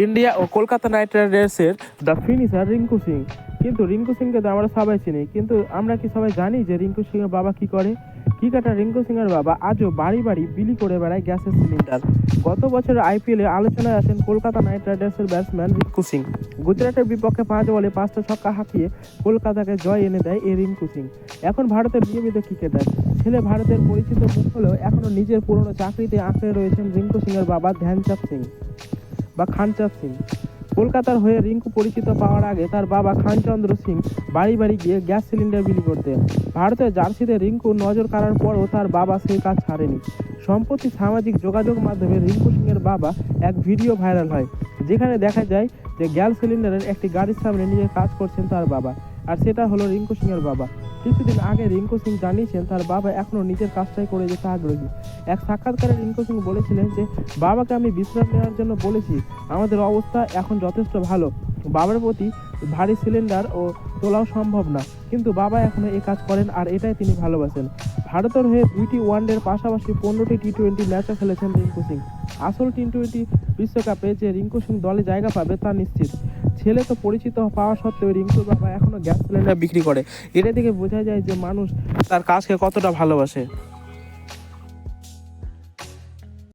India ও Kolkata knight রাইডার্সের the finisher Rinku Singh কিন্তু রিঙ্কু সিংকে তো আমরা সবাই চিনি, কিন্তু আমরা কি সবাই জানি যে রিঙ্কু সিংয়ের বাবা কি করে? ক্রিকেটার রিঙ্কু সিংয়ের বাবা আজও বাড়ি বাড়ি বিলি করে বেড়ায় গ্যাসের সিলিন্ডার। গত বছর আইপিএলে আলোচনায় আসেন কলকাতা নাইট রাইডার্সের ব্যাটসম্যান রিঙ্কু সিং গুজরাটের বিপক্ষে পাঁচ বলে পাঁচটা ছক্কা হাঁকিয়ে কলকাতাকে জয় এনে দেয় এই রিঙ্কু সিং এখন ভারতের নিয়মিত ক্রিকেটার। ছেলে ভারতের পরিচিত মুখ হলেও এখনও নিজের পুরনো চাকরিতে আঁকড়ে রয়েছেন রিঙ্কু সিংয়ের বাবা ধ্যানচাঁদ সিং। বা খানচাঁদ সিং। কলকাতার হয়ে রিঙ্কু পরিচিত পাওয়ার আগে তার বাবা খানচন্দ্র সিং বাড়ি বাড়ি গিয়ে গ্যাস সিলিন্ডার বিলি করতেন ভারতের জার্সিতে রিঙ্কু নজর কাড়ার পরও তার বাবা সেই কাজ ছাড়েনি। সম্প্রতি সামাজিক যোগাযোগ মাধ্যমে রিঙ্কু সিংয়ের বাবা এক ভিডিও ভাইরাল হয়, যেখানে দেখা যায় যে গ্যাস সিলিন্ডারের একটি গাড়ির সামনে নিয়ে কাজ করছেন তার বাবা, আর সেটা হলো রিঙ্কু সিংয়ের বাবা। কিছুদিন আগে রিঙ্কু সিং জানিয়েছেন, তার বাবা এখনও নিজের কাজটাই করে যেতে আগ্রহী। এক সাক্ষাৎকারে রিঙ্কু সিং বলেছিলেন যে, বাবাকে আমি বিশ্রাম নেওয়ার জন্য বলেছি। আমাদের অবস্থা এখন যথেষ্ট ভালো। বাবার প্রতি ভারী সিলিন্ডার ও তোলাও সম্ভব না। কিন্তু বাবা এখনও এই কাজ করেন আর এটাই তিনি ভালোবাসেন। ভারতের হয়ে দুইটি ওয়ানডের পাশাপাশি পনেরোটি টি টোয়েন্টি ম্যাচও খেলেছেন রিঙ্কু সিং। আসল টি টোয়েন্টি বিশ্বকাপে যে রিঙ্কু সিং দলে জায়গা পাবে তা নিশ্চিত। ছেলে তো পরিচিত পাওয়া সত্ত্বেও রিঙ্কুর বাবা এখনও গ্যাস সিলিন্ডার বিক্রি করে। এটা থেকে বোঝা যায় যে মানুষ তার কাজকে কতটা ভালোবাসে।